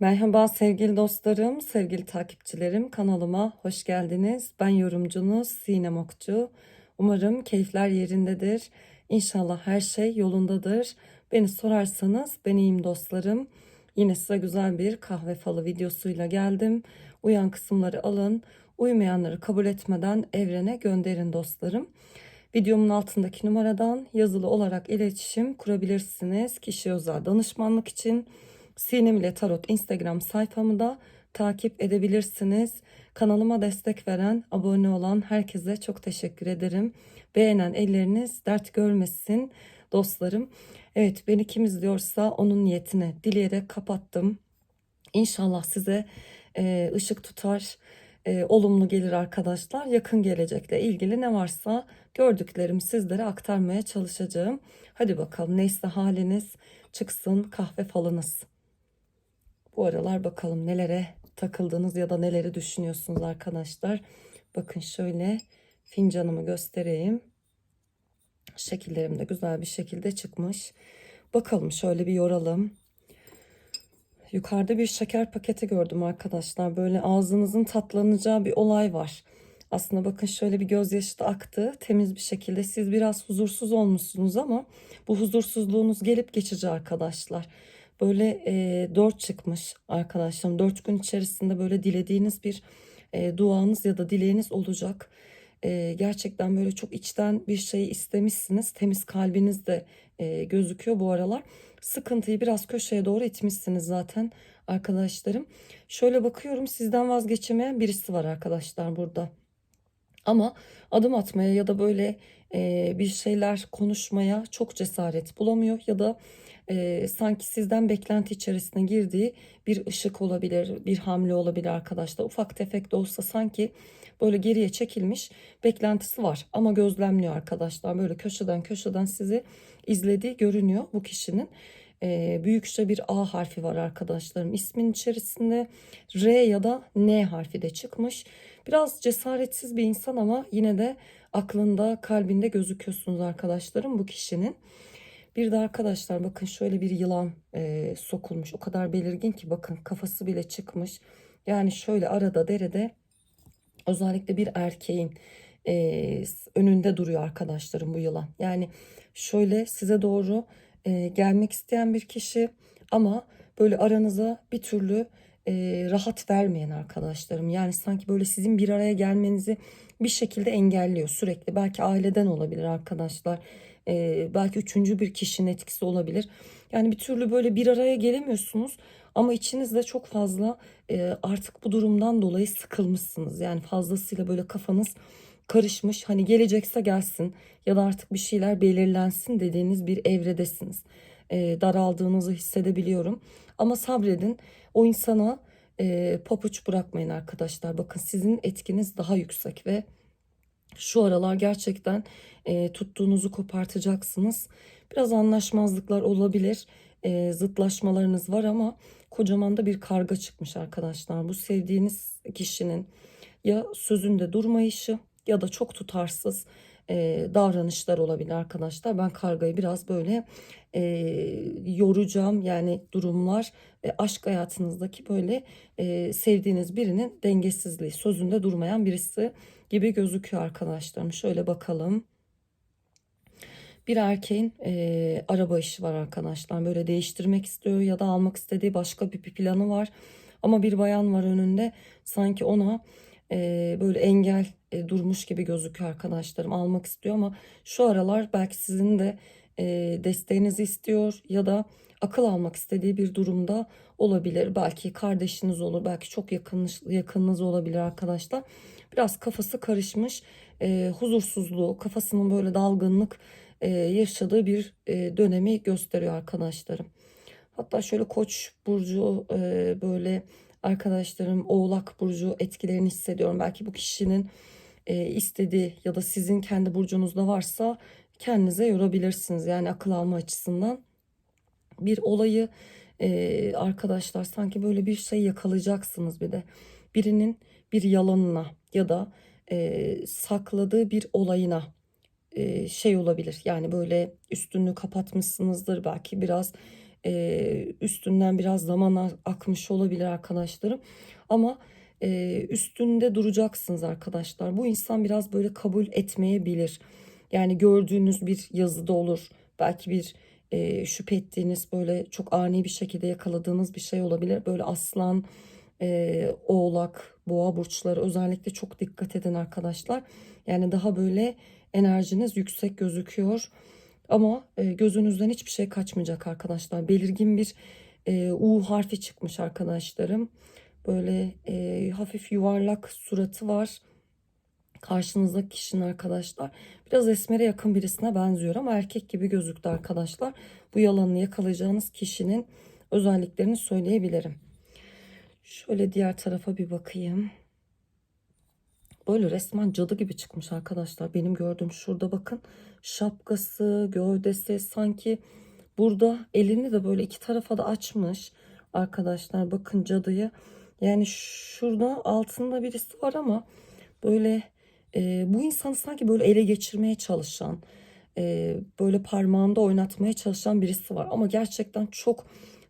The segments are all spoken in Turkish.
Merhaba sevgili dostlarım, sevgili takipçilerim. Kanalıma hoş geldiniz. Ben yorumcunuz Sinem Okçu. Umarım keyifler yerindedir. İnşallah her şey yolundadır. Beni sorarsanız ben iyiyim dostlarım. Yine size güzel bir kahve falı videosuyla geldim. Uyan kısımları alın. Uymayanları kabul etmeden evrene gönderin dostlarım. Videomun altındaki numaradan yazılı olarak iletişim kurabilirsiniz. Kişi özel danışmanlık için Sinem ile Tarot Instagram sayfamı da takip edebilirsiniz. Kanalıma destek veren, abone olan herkese çok teşekkür ederim. Beğenen elleriniz dert görmesin dostlarım. Evet beni kim izliyorsa onun niyetine dileyerek kapattım. İnşallah size e, ışık tutar, e, olumlu gelir arkadaşlar. Yakın gelecekle ilgili ne varsa gördüklerimi sizlere aktarmaya çalışacağım. Hadi bakalım neyse haliniz çıksın kahve falınız. Bu aralar bakalım nelere takıldınız ya da neleri düşünüyorsunuz arkadaşlar. Bakın şöyle fincanımı göstereyim. Şekillerim de güzel bir şekilde çıkmış. Bakalım şöyle bir yoralım. Yukarıda bir şeker paketi gördüm arkadaşlar. Böyle ağzınızın tatlanacağı bir olay var. Aslında bakın şöyle bir gözyaşı da aktı temiz bir şekilde. Siz biraz huzursuz olmuşsunuz ama bu huzursuzluğunuz gelip geçici arkadaşlar. Böyle e, 4 çıkmış arkadaşlarım. 4 gün içerisinde böyle dilediğiniz bir e, duanız ya da dileğiniz olacak. E, gerçekten böyle çok içten bir şey istemişsiniz. Temiz kalbiniz de e, gözüküyor bu aralar. Sıkıntıyı biraz köşeye doğru itmişsiniz zaten arkadaşlarım. Şöyle bakıyorum sizden vazgeçemeyen birisi var arkadaşlar burada. Ama adım atmaya ya da böyle e, bir şeyler konuşmaya çok cesaret bulamıyor ya da e, sanki sizden beklenti içerisine girdiği bir ışık olabilir, bir hamle olabilir arkadaşlar. Ufak tefek de olsa sanki böyle geriye çekilmiş beklentisi var ama gözlemliyor arkadaşlar. Böyle köşeden köşeden sizi izlediği görünüyor bu kişinin. E, büyükçe bir A harfi var arkadaşlarım. İsmin içerisinde R ya da N harfi de çıkmış. Biraz cesaretsiz bir insan ama yine de aklında, kalbinde gözüküyorsunuz arkadaşlarım bu kişinin. Bir de arkadaşlar bakın şöyle bir yılan e, sokulmuş. O kadar belirgin ki bakın kafası bile çıkmış. Yani şöyle arada derede özellikle bir erkeğin e, önünde duruyor arkadaşlarım bu yılan. Yani şöyle size doğru e, gelmek isteyen bir kişi ama böyle aranıza bir türlü e, rahat vermeyen arkadaşlarım. Yani sanki böyle sizin bir araya gelmenizi bir şekilde engelliyor sürekli. Belki aileden olabilir arkadaşlar. E, belki üçüncü bir kişinin etkisi olabilir. Yani bir türlü böyle bir araya gelemiyorsunuz. Ama içinizde çok fazla e, artık bu durumdan dolayı sıkılmışsınız. Yani fazlasıyla böyle kafanız karışmış. Hani gelecekse gelsin ya da artık bir şeyler belirlensin dediğiniz bir evredesiniz. E, daraldığınızı hissedebiliyorum. Ama sabredin. O insana e, papuç bırakmayın arkadaşlar. Bakın sizin etkiniz daha yüksek ve şu aralar gerçekten e, tuttuğunuzu kopartacaksınız. Biraz anlaşmazlıklar olabilir. E, zıtlaşmalarınız var ama kocaman da bir karga çıkmış arkadaşlar. Bu sevdiğiniz kişinin ya sözünde durmayışı ya da çok tutarsız e, davranışlar olabilir arkadaşlar. Ben kargayı biraz böyle e, yoracağım yani durumlar e, aşk hayatınızdaki böyle e, sevdiğiniz birinin dengesizliği sözünde durmayan birisi gibi gözüküyor arkadaşlarım. Şöyle bakalım. Bir erkeğin e, araba işi var arkadaşlar. Böyle değiştirmek istiyor ya da almak istediği başka bir planı var. Ama bir bayan var önünde. Sanki ona e, böyle engel e, durmuş gibi gözüküyor arkadaşlarım. Almak istiyor ama şu aralar belki sizin de e, desteğinizi istiyor ya da akıl almak istediği bir durumda olabilir. Belki kardeşiniz olur, belki çok yakınınız, yakınınız olabilir arkadaşlar. Biraz kafası karışmış, e, huzursuzluğu, kafasının böyle dalgınlık e, yaşadığı bir e, dönemi gösteriyor arkadaşlarım. Hatta şöyle koç burcu e, böyle arkadaşlarım oğlak burcu etkilerini hissediyorum. Belki bu kişinin e, istediği ya da sizin kendi burcunuzda varsa kendinize yorabilirsiniz. Yani akıl alma açısından bir olayı e, arkadaşlar sanki böyle bir şey yakalayacaksınız bir de. Birinin bir yalanına ya da e, sakladığı bir olayına e, şey olabilir. Yani böyle üstünü kapatmışsınızdır belki biraz e, üstünden biraz zaman akmış olabilir arkadaşlarım. Ama e, üstünde duracaksınız arkadaşlar. Bu insan biraz böyle kabul etmeyebilir. Yani gördüğünüz bir yazıda olur. Belki bir e, şüphe ettiğiniz böyle çok ani bir şekilde yakaladığınız bir şey olabilir. Böyle aslan, e, oğlak, boğa burçları özellikle çok dikkat edin arkadaşlar. Yani daha böyle enerjiniz yüksek gözüküyor. Ama e, gözünüzden hiçbir şey kaçmayacak arkadaşlar. Belirgin bir e, U harfi çıkmış arkadaşlarım. Böyle e, hafif yuvarlak suratı var. Karşınızdaki kişinin arkadaşlar biraz esmere yakın birisine benziyor ama erkek gibi gözüktü arkadaşlar. Bu yalanını yakalayacağınız kişinin özelliklerini söyleyebilirim. Şöyle diğer tarafa bir bakayım. Böyle resmen cadı gibi çıkmış arkadaşlar. Benim gördüğüm şurada bakın. Şapkası, gövdesi sanki burada elini de böyle iki tarafa da açmış. Arkadaşlar bakın cadıyı. Yani şurada altında birisi var ama böyle e, bu insanı sanki böyle ele geçirmeye çalışan, e, böyle parmağında oynatmaya çalışan birisi var. Ama gerçekten çok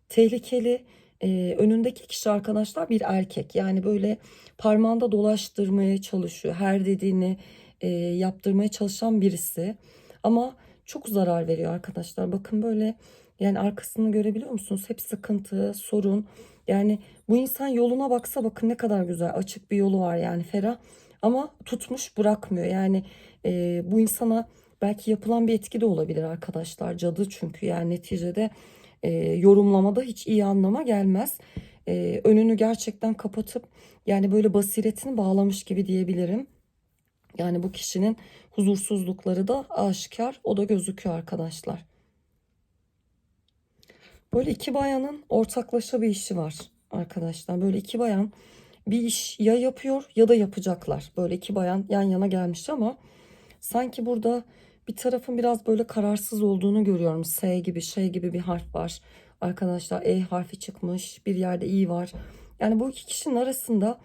tehlikeli. E, önündeki kişi arkadaşlar bir erkek. Yani böyle parmağında dolaştırmaya çalışıyor. Her dediğini e, yaptırmaya çalışan birisi. Ama çok zarar veriyor arkadaşlar. Bakın böyle yani arkasını görebiliyor musunuz? Hep sıkıntı, sorun. Yani bu insan yoluna baksa bakın ne kadar güzel açık bir yolu var yani ferah. Ama tutmuş bırakmıyor. Yani e, bu insana belki yapılan bir etki de olabilir arkadaşlar. Cadı çünkü yani neticede e, yorumlamada hiç iyi anlama gelmez. E, önünü gerçekten kapatıp yani böyle basiretini bağlamış gibi diyebilirim. Yani bu kişinin huzursuzlukları da aşikar o da gözüküyor arkadaşlar. Böyle iki bayanın ortaklaşa bir işi var arkadaşlar. Böyle iki bayan bir iş ya yapıyor ya da yapacaklar. Böyle iki bayan yan yana gelmiş ama sanki burada bir tarafın biraz böyle kararsız olduğunu görüyorum. S gibi şey gibi bir harf var. Arkadaşlar E harfi çıkmış. Bir yerde İ var. Yani bu iki kişinin arasında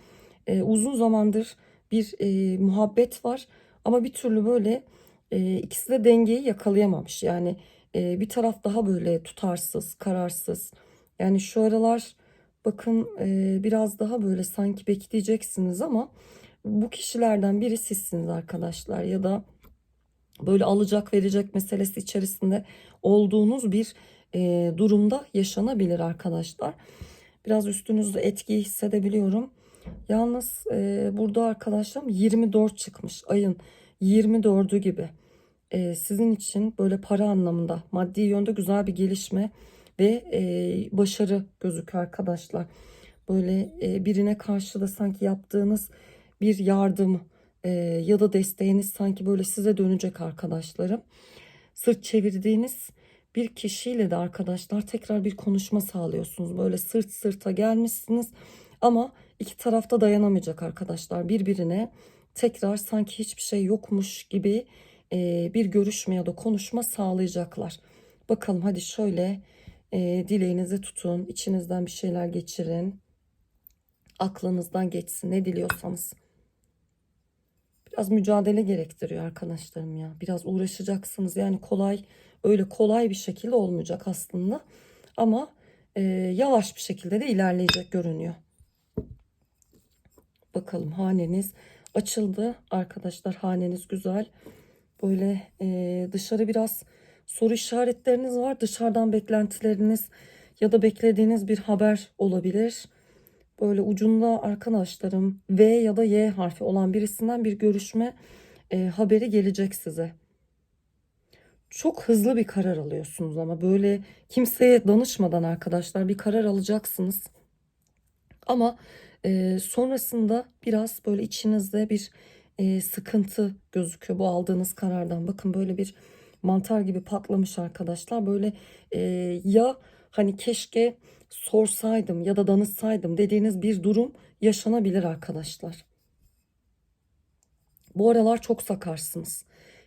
e, uzun zamandır bir e, muhabbet var. Ama bir türlü böyle e, ikisi de dengeyi yakalayamamış. Yani e, bir taraf daha böyle tutarsız, kararsız. Yani şu aralar bakın e, biraz daha böyle sanki bekleyeceksiniz ama bu kişilerden biri sizsiniz arkadaşlar ya da böyle alacak verecek meselesi içerisinde olduğunuz bir e, durumda yaşanabilir arkadaşlar. Biraz üstünüzde etki hissedebiliyorum. Yalnız e, burada arkadaşlarım 24 çıkmış ayın 24'ü gibi. E, sizin için böyle para anlamında maddi yönde güzel bir gelişme ve e, başarı gözüküyor arkadaşlar. Böyle e, birine karşı da sanki yaptığınız bir yardım e, ya da desteğiniz sanki böyle size dönecek arkadaşlarım. Sırt çevirdiğiniz bir kişiyle de arkadaşlar tekrar bir konuşma sağlıyorsunuz. Böyle sırt sırta gelmişsiniz ama iki tarafta dayanamayacak arkadaşlar birbirine tekrar sanki hiçbir şey yokmuş gibi e, bir görüşme ya da konuşma sağlayacaklar. Bakalım hadi şöyle e, dileğinizi tutun, içinizden bir şeyler geçirin, aklınızdan geçsin ne diliyorsanız. Biraz mücadele gerektiriyor arkadaşlarım ya. Biraz uğraşacaksınız. Yani kolay öyle kolay bir şekilde olmayacak aslında. Ama e, yavaş bir şekilde de ilerleyecek görünüyor. Bakalım haneniz açıldı. Arkadaşlar haneniz güzel. Böyle e, dışarı biraz soru işaretleriniz var. Dışarıdan beklentileriniz ya da beklediğiniz bir haber olabilir. Böyle ucunda arkadaşlarım V ya da Y harfi olan birisinden bir görüşme e, haberi gelecek size. Çok hızlı bir karar alıyorsunuz ama böyle kimseye danışmadan arkadaşlar bir karar alacaksınız. Ama e, sonrasında biraz böyle içinizde bir e, sıkıntı gözüküyor bu aldığınız karardan. Bakın böyle bir mantar gibi patlamış arkadaşlar. Böyle e, ya hani keşke sorsaydım ya da danışsaydım dediğiniz bir durum yaşanabilir arkadaşlar. Bu aralar çok sakarsınız.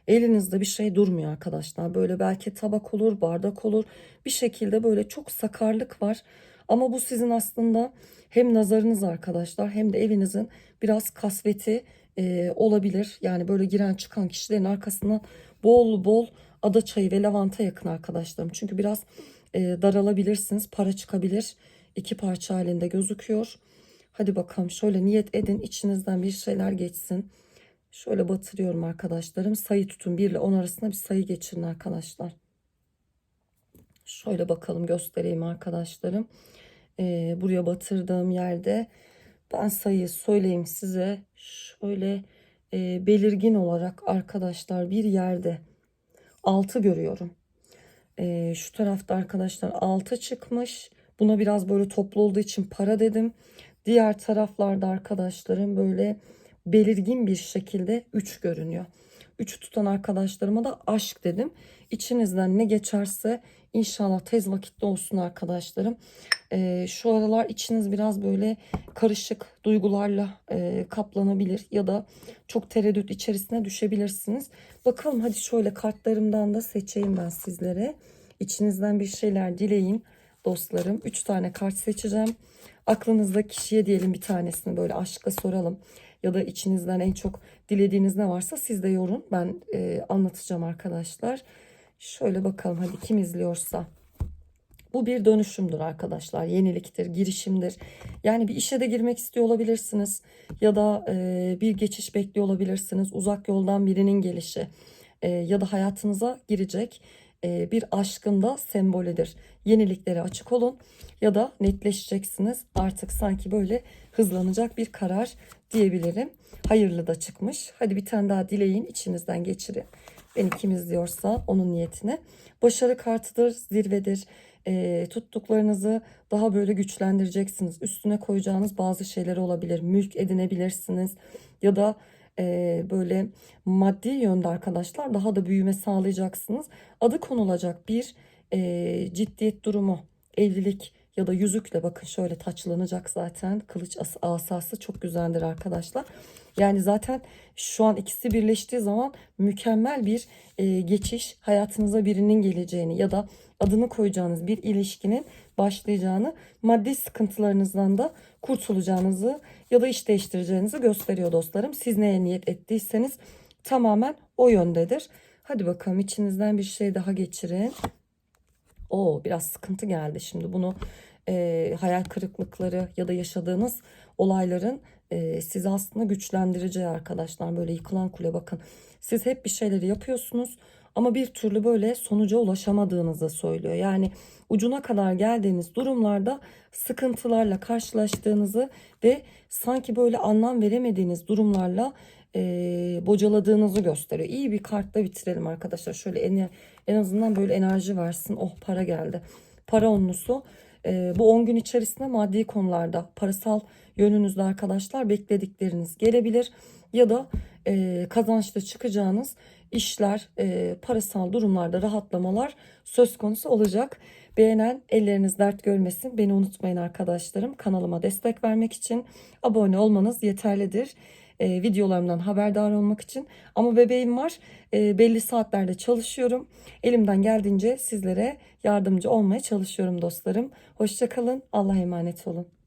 Elinizde bir şey durmuyor arkadaşlar. Böyle belki tabak olur, bardak olur. Bir şekilde böyle çok sakarlık var. Ama bu sizin aslında hem nazarınız arkadaşlar hem de evinizin biraz kasveti e, olabilir. Yani böyle giren çıkan kişilerin arkasından bol bol ada çayı ve lavanta yakın arkadaşlarım. Çünkü biraz e, daralabilirsiniz. Para çıkabilir. İki parça halinde gözüküyor. Hadi bakalım şöyle niyet edin. içinizden bir şeyler geçsin. Şöyle batırıyorum arkadaşlarım. Sayı tutun. 1 ile 10 arasında bir sayı geçirin arkadaşlar. Şöyle bakalım göstereyim arkadaşlarım. Ee, buraya batırdığım yerde ben sayıyı söyleyeyim size. Şöyle e, belirgin olarak arkadaşlar bir yerde 6 görüyorum. Ee, şu tarafta arkadaşlar 6 çıkmış. Buna biraz böyle toplu olduğu için para dedim. Diğer taraflarda arkadaşlarım böyle belirgin bir şekilde 3 görünüyor. 3 tutan arkadaşlarıma da aşk dedim. İçinizden ne geçerse inşallah tez vakitte olsun arkadaşlarım. Ee, şu aralar içiniz biraz böyle karışık duygularla e, kaplanabilir ya da çok tereddüt içerisine düşebilirsiniz. Bakalım hadi şöyle kartlarımdan da seçeyim ben sizlere. İçinizden bir şeyler dileyin dostlarım. 3 tane kart seçeceğim. Aklınızda kişiye diyelim bir tanesini böyle aşka soralım. Ya da içinizden en çok dilediğiniz ne varsa siz de yorun. Ben e, anlatacağım arkadaşlar. Şöyle bakalım hadi kim izliyorsa. Bu bir dönüşümdür arkadaşlar. Yeniliktir, girişimdir. Yani bir işe de girmek istiyor olabilirsiniz. Ya da e, bir geçiş bekliyor olabilirsiniz. Uzak yoldan birinin gelişi. E, ya da hayatınıza girecek bir aşkın da sembolüdür. Yeniliklere açık olun ya da netleşeceksiniz. Artık sanki böyle hızlanacak bir karar diyebilirim. Hayırlı da çıkmış. Hadi bir tane daha dileyin içinizden geçirin. Beni kim izliyorsa onun niyetine. Başarı kartıdır, zirvedir. E, tuttuklarınızı daha böyle güçlendireceksiniz. Üstüne koyacağınız bazı şeyler olabilir. Mülk edinebilirsiniz ya da böyle maddi yönde arkadaşlar daha da büyüme sağlayacaksınız. Adı konulacak bir ciddiyet durumu, evlilik ya da yüzükle bakın şöyle taçlanacak zaten. Kılıç as- asası çok güzeldir arkadaşlar. Yani zaten şu an ikisi birleştiği zaman mükemmel bir e, geçiş hayatınıza birinin geleceğini ya da adını koyacağınız bir ilişkinin başlayacağını, maddi sıkıntılarınızdan da kurtulacağınızı ya da iş değiştireceğinizi gösteriyor dostlarım. Siz neye niyet ettiyseniz tamamen o yöndedir. Hadi bakalım içinizden bir şey daha geçirin. O biraz sıkıntı geldi şimdi bunu e, hayal kırıklıkları ya da yaşadığınız olayların e, sizi aslında güçlendireceği arkadaşlar böyle yıkılan kule bakın siz hep bir şeyleri yapıyorsunuz ama bir türlü böyle sonuca ulaşamadığınızı söylüyor yani ucuna kadar geldiğiniz durumlarda sıkıntılarla karşılaştığınızı ve sanki böyle anlam veremediğiniz durumlarla e, bocaladığınızı gösteriyor. İyi bir kartla bitirelim arkadaşlar. Şöyle en, en azından böyle enerji versin. Oh para geldi. Para onlusu. E, bu 10 gün içerisinde maddi konularda parasal yönünüzde arkadaşlar bekledikleriniz gelebilir. Ya da e, kazançlı çıkacağınız işler, e, parasal durumlarda rahatlamalar söz konusu olacak. Beğenen elleriniz dert görmesin. Beni unutmayın arkadaşlarım. Kanalıma destek vermek için abone olmanız yeterlidir e, videolarımdan haberdar olmak için. Ama bebeğim var. E, belli saatlerde çalışıyorum. Elimden geldiğince sizlere yardımcı olmaya çalışıyorum dostlarım. Hoşçakalın. Allah'a emanet olun.